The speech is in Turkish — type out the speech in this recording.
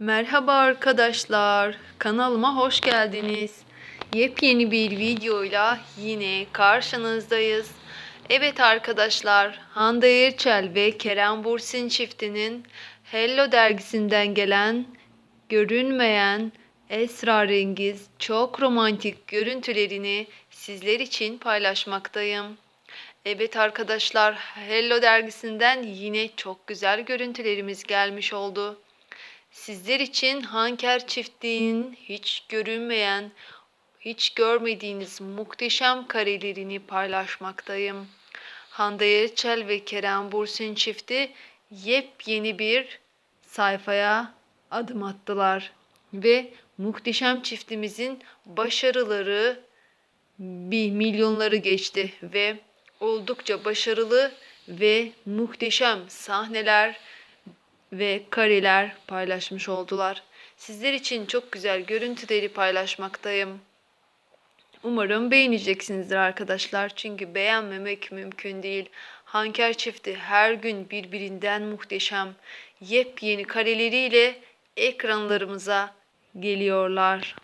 Merhaba arkadaşlar. Kanalıma hoş geldiniz. Yepyeni bir videoyla yine karşınızdayız. Evet arkadaşlar, Hande Erçel ve Kerem Bursin çiftinin Hello dergisinden gelen görünmeyen esrarengiz, çok romantik görüntülerini sizler için paylaşmaktayım. Evet arkadaşlar, Hello dergisinden yine çok güzel görüntülerimiz gelmiş oldu. Sizler için Hanker çiftliğinin hiç görünmeyen, hiç görmediğiniz muhteşem karelerini paylaşmaktayım. Hande Erçel ve Kerem Bursin çifti yepyeni bir sayfaya adım attılar. Ve muhteşem çiftimizin başarıları bir milyonları geçti ve oldukça başarılı ve muhteşem sahneler ve kareler paylaşmış oldular. Sizler için çok güzel görüntüleri paylaşmaktayım. Umarım beğeneceksinizdir arkadaşlar. Çünkü beğenmemek mümkün değil. Hanker çifti her gün birbirinden muhteşem yepyeni kareleriyle ekranlarımıza geliyorlar.